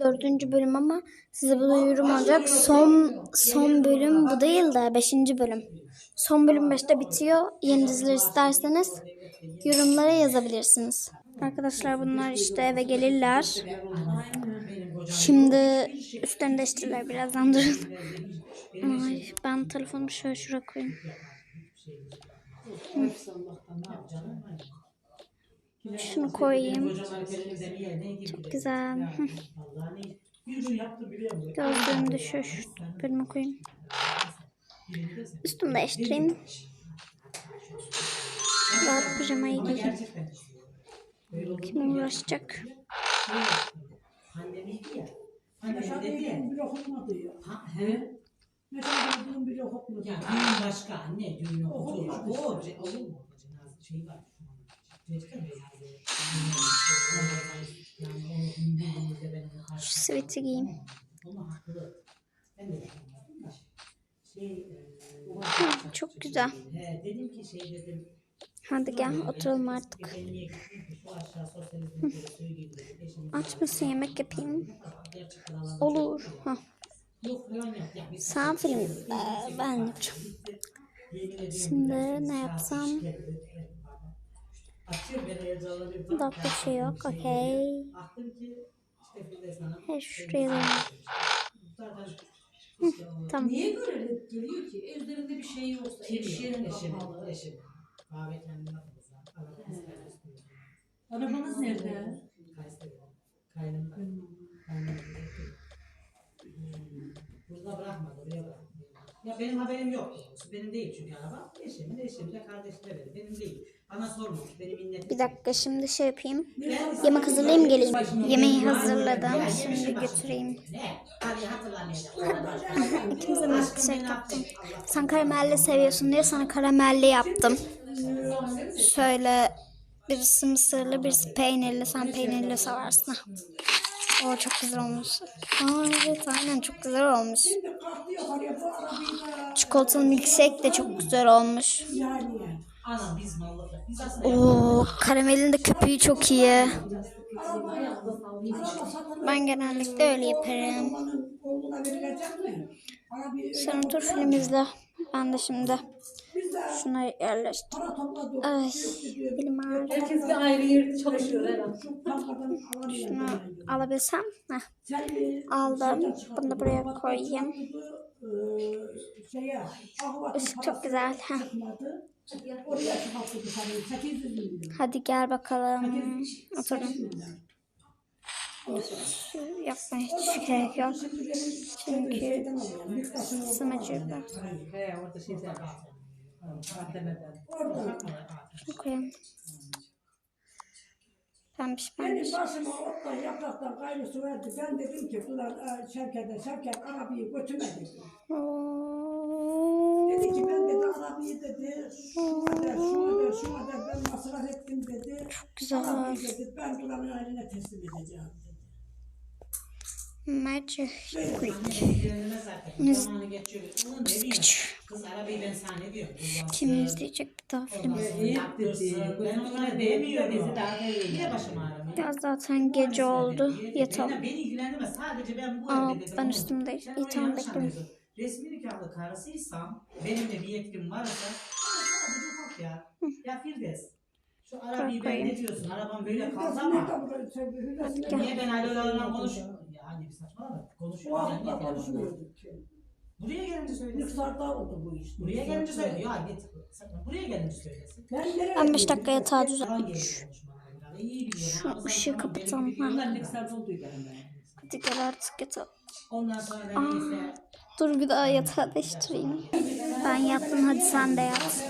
Dördüncü bölüm ama size bu duyurum olacak. Son son bölüm bu değil de beşinci bölüm. Son bölüm beşte bitiyor. Yeni diziler isterseniz yorumlara yazabilirsiniz. Arkadaşlar bunlar işte eve gelirler. Şimdi üstlerini değiştirirler birazdan durun. Ay, ben telefonumu şöyle şuraya koyayım. Hı. Şunu koyayım. Çok güzel. Hı. Gözlüğümü de şu, şu bölüme koyayım. Üstümü değiştireyim. Rahat pijamayı giyeyim. Kim uğraşacak? Pandemiydi ya. Yaşar Pandemi dedi ya. Bey'in bile okutmadı ya. Ha, he? Yaşar Bey'in bile okutmadı. Ya düğün başka anne düğün hadi. O olur mu? Cenaze şey var. Şu sweat'i giyeyim. Hı, çok güzel. Hadi gel oturalım artık. Eşim Aç mısın yemek yapayım? Olur. Ha. Sen film ben yapacağım. Şimdi ne yapsam? Daha bir şey yok. Okey. He şuraya da. Tamam. Niye böyle geliyor ki? Evlerinde bir şey yoksa, yerinde kapalı. Kahve kendine. Arabanız nerede? Kaynım var. Kaynım var. Burada bırakmadı, oraya bıraktı. Ya benim haberim yok. Benim değil çünkü araba. Eşimin, eşimin de kardeşine verir. Benim değil. Bana sormamış. Benim minnetim. Bir dakika şimdi şey yapayım. Yemek hazırlayayım geleyim. Yemeği hazırladım. Şimdi götüreyim. İkimize milkshake yaptım. Sen karamelli seviyorsun diye sana karamelli yaptım. Şöyle birisi mısırlı birisi peynirli. Sen peynirli seversin. Ha. O çok güzel olmuş. Aa, evet aynen çok güzel olmuş. Çikolatalı milkshake de çok güzel olmuş. Oo, karamelin de köpüğü çok iyi. Ben genellikle öyle yaparım. Sen otur film izle. Ben de şimdi şuna yerleştir. Ay, Diyor, elim ağrıdı. Herkes bir ayrı yerde çalışıyor herhalde. Şunu alabilsem. Heh. E, Aldım. Bunu da buraya koyayım. çıkarttı, e, Işık çok güzel. Heh. çıkmadı. Oraya çıkarttı sanırım. 800 milyon. Hadi gel bakalım. 800 Oturun. Yapmaya hiç gerek yok. Benim Çünkü sımacı var. Oradan. Pembiş Benim pembiş. başıma ottan yapraktan gayrı su verdi. Ben dedim ki ulan e, Şevket'e Şevket arabayı götürme dedi. Dedi ki ben dedi arabayı dedi şu kadar şu kadar şu kadar ben masraf ettim dedi. Güzel. Arabayı dedi ben Duran'ın eline teslim edeceğim dedi. Diyorum. Kullansın. Kim izleyecek daha film? Yaptırsın. Ben ona demiyorum. Niye başım ağrımıyor? Ya zaten gece oldu. Yatalım. beni ilgilendirmez. Sadece ben bu Aa, ben oğlum, üstümde. sen İyi, tamam, bekliyorum. Resmi nikahlı karısıysam, benim de bir yetkim varsa, sadece ya. Ya Firdevs, şu arabayı ben ne diyorsun? Arabam böyle kaldı ama. Niye ben alo konuşuyorum? Anne bir saçmalama. Bu Konuşuyorum. ya, konuşmuyorduk ki. Buraya gelince söylesin. Nüksarda oldu bu iş. Buraya gelince söyle. Ya git. Buraya gelince söylesin. Ben nereye Ben 5 gideyim? dakika yatağa düzen. Yalan geliyor konuşmalarında. İyi biliyor. Şu ışığı kapatalım. Bunlar ne kadar olduydu hemen. Hadi gel artık yatalım. Ondan sonra ben neyse. Dur bir daha yatağı değiştireyim. Ben yattım hadi sen de yat.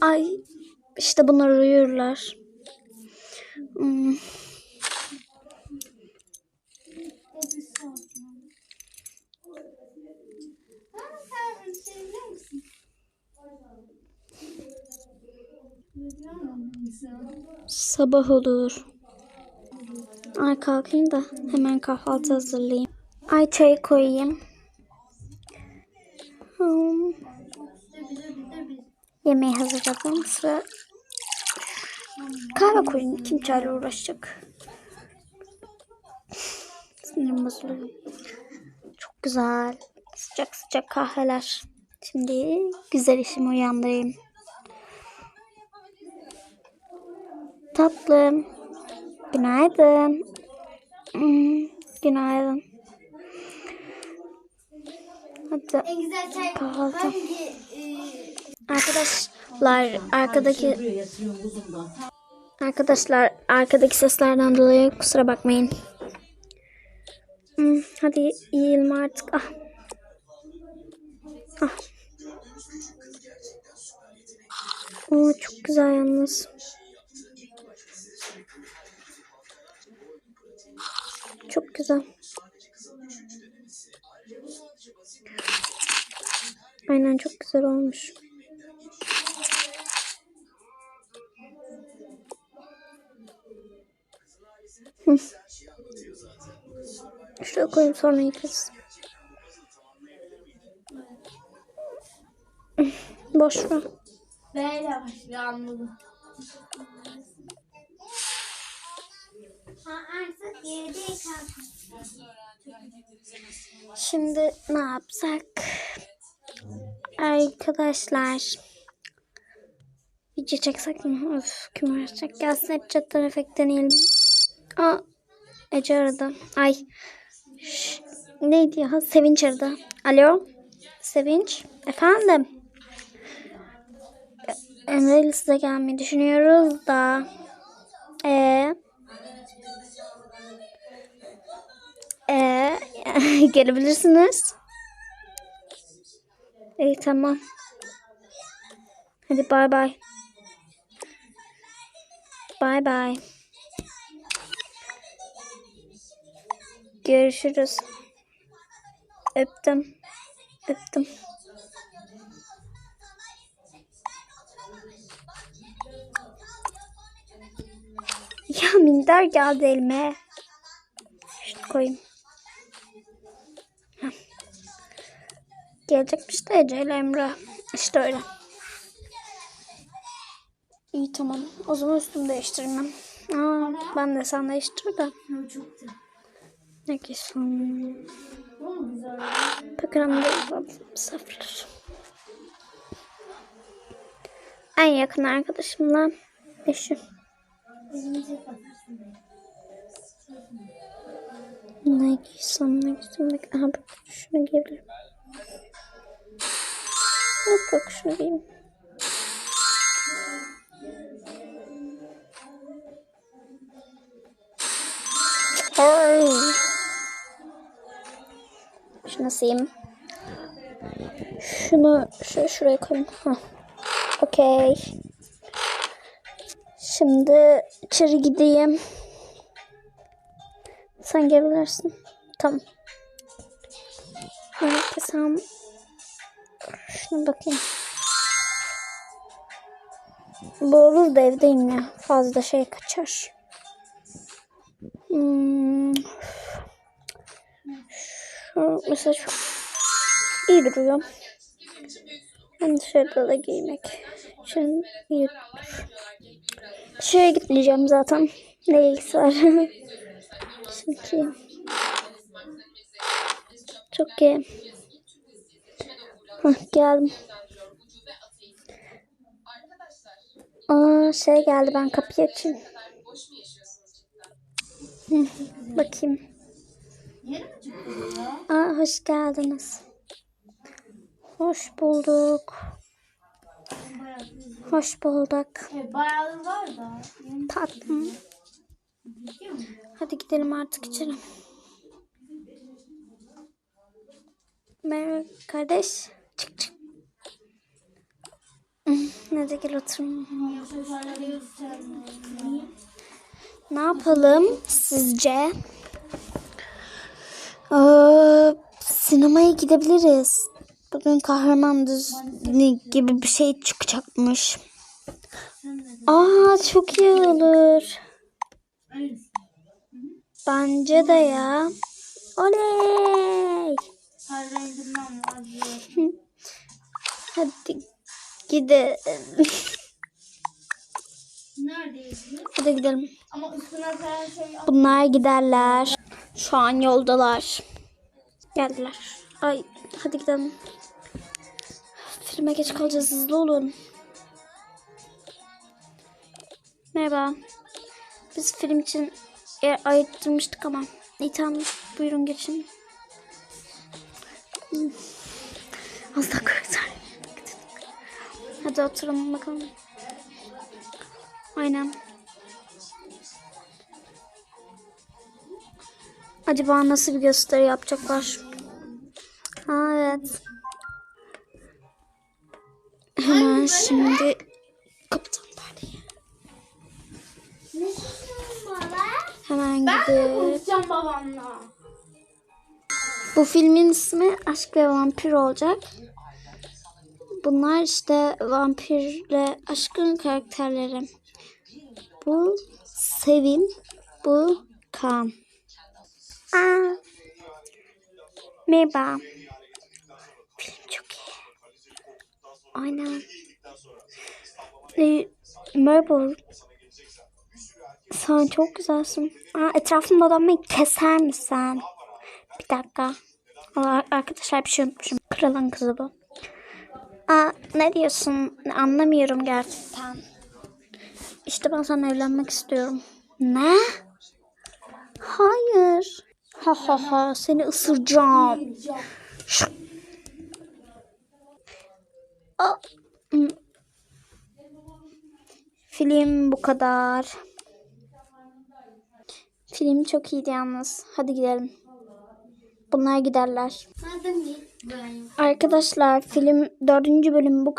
Ay işte bunlar uyurlar. Sabah olur. Ay kalkayım da hemen kahvaltı hazırlayayım. Ay çayı koyayım. Hmm. Yemeği hazırladım. Sıra kahve koyayım. Kim çayla uğraşacak? Sinirim bozuluyor. Çok güzel. Sıcak sıcak kahveler. Şimdi güzel işimi uyandırayım. Tatlım. Günaydın. Hmm, günaydın. Hadi En güzel çay kahvaltı. e, Arkadaşlar arkadaki buzumdan. arkadaşlar arkadaki seslerden dolayı kusura bakmayın. Hmm, hadi yiyelim artık. Ah. Ah. Oo, çok güzel yalnız. Aynen çok güzel olmuş. Şuraya koyayım sonra yıkarız. Boş ver. böyle başlıyor anladım. Şimdi ne yapsak? Arkadaşlar. Video çeksek mi? Of kim uğraşacak? Gelsin hep chatten efekt deneyelim. Aa, Ece aradı. Ay. Şş, neydi ya? Sevinç aradı. Alo. Sevinç. Efendim. Emre ile size gelmeyi düşünüyoruz da. Ee, ee, gelebilirsiniz. İyi tamam. Hadi bay bay. Bay bay. Görüşürüz. Öptüm. Öptüm. Ya minder geldi elime. Şunu koyayım. Gelecekmiş de Ece Emre. İşte öyle. İyi tamam. O zaman üstümü değiştirmem. Aa, ben de sen değiştir de. Ne giysin? Çok güzel. Bakalım da misafirler. En yakın arkadaşımla eşim. Ne giysem ne giysem ne Aha bak şunu giyebilirim. Şunu giyeyim. Ay. Şunu sileyim. Şunu şöyle şuraya koyayım. Okey. Şimdi içeri gideyim. Sen gelebilirsin. Tamam. Herkesem şuna bakayım. Bu olur da evdeyim ya. Fazla şey kaçar. Hmm. Şu mesela şu iyi duruyor. Ben dışarıda da giymek için iyi durur. Şuraya gitmeyeceğim zaten. Ne ilgisi var? Çünkü çok iyi. Hah, geldim. Aa şey geldi ben kapıyı açayım. Bakayım. Aa hoş geldiniz. Hoş bulduk. Hoş bulduk. Tatlım. Hadi gidelim artık içeri. Merhaba kardeş. Çık çık. Gel. Yoksa şöyle göstermiyor. Niye? Ne yapalım sizce? Ee, sinemaya gidebiliriz. Bugün kahraman düzeni gibi bir şey çıkacakmış. Aa çok iyi olur. Bence de ya. Oley. Hadi gidelim. Neredeyiz? Hadi gidelim. Ama üstüne koyan şey Bunlar giderler. Şu an yoldalar. Geldiler. Ay hadi gidelim. Filme geç kalacağız hızlı olun. Merhaba. Biz film için yer ayırttırmıştık ama. İyi tamam buyurun geçin. Az daha kırıklar. Hadi oturalım bakalım. Aynen. Acaba nasıl bir gösteri yapacaklar? Ha, evet. Hemen şimdi kapatalım perdeyi. Hemen gidip Konuşacağım babamla. bu filmin ismi Aşk ve Vampir olacak. Bunlar işte vampirle aşkın karakterleri. Bu Sevin, bu Kaan. Aa. Merhaba. Film çok iyi. Aynen. Ee, merhaba. Sen çok güzelsin. Aa, etrafımda adamı keser misin? Bir dakika. Aa, arkadaşlar bir şey unutmuşum. Kralın kızı bu. Aa, ne diyorsun? Anlamıyorum gerçekten. İşte ben seninle evlenmek istiyorum. Ne? Hayır. Ha ha ha seni ısıracağım. Hmm. Film bu kadar. Film çok iyiydi yalnız. Hadi gidelim. Bunlar giderler. Madem git. Arkadaşlar film dördüncü bölüm bu